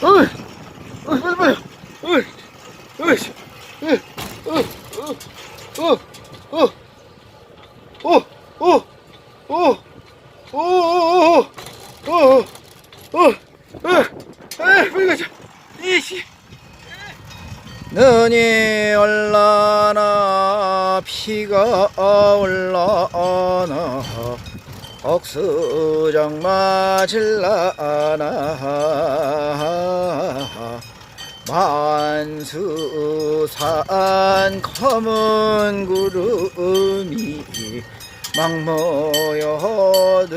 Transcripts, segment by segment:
어이, 어이, 빨리, 빨리. 어이, 어이, 어이, 어, 어, 어, 어, 어, 어, 어, 어, 어, 어, 어, 에이, 빨리 가자. 이씨. 눈이 올라나 피가 올라나 억수정 마질라나. 만수산 검은 구름이 막 모여든다.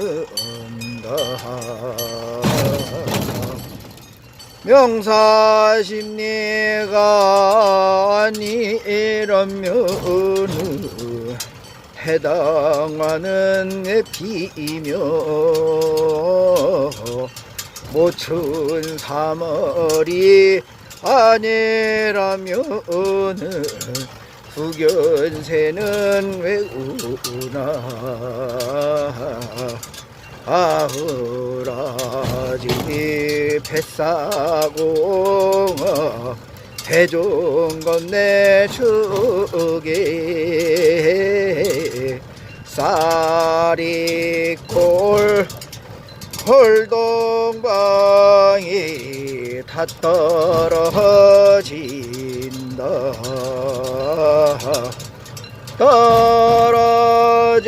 명사십리가 아니라면은 해당하는 비이며 모춘 사월이 아니라면은 수견세는 왜 우나? 아흐라지 뱃사고 배종 건네 주게 쌀이골 홀동방이 다 떨어진다. 떨어진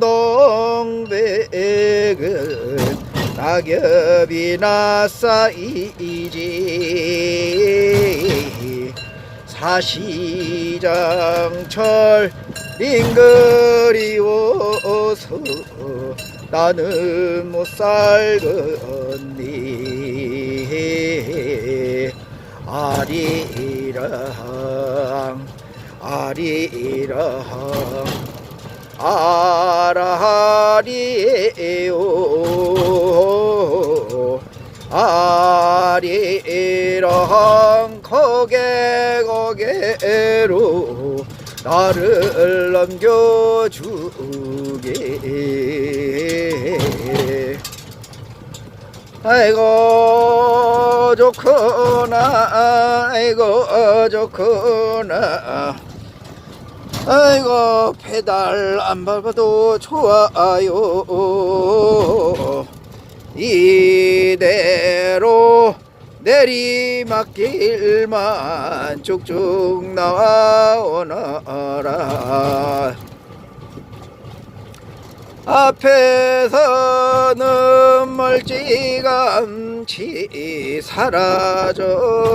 동백은 낙엽이나 쌓이지. 사시장철 링그리워서 나는 못 살겠니? 아리랑 아리랑 아라리에요. 아리랑 거개 거개로 나를 넘겨주게. 아이고 좋구나. 아이고 좋구나. 아이고 페달 안 밟아도 좋아요. 이대 내리막길만 쭉쭉 나와오너라. 앞에서는 멀찌감치 사라져가고요.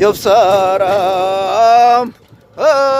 옆사람 어.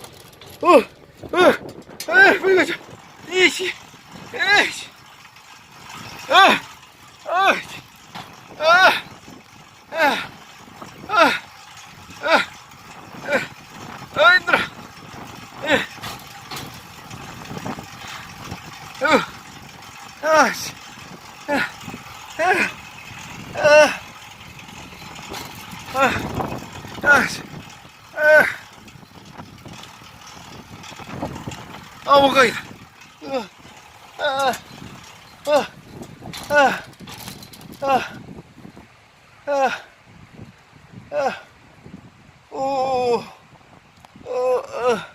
Ah! Ah! Ah! Ah! Ah! Ah! Ah! Entra! Eh! Uh! Ah! Ah! Ah! Ah! Ah! Ah! Ah! Ah, mo kayo! Ah! Ah! Ah! 아, 아, 아, 아, 오, 어, 어.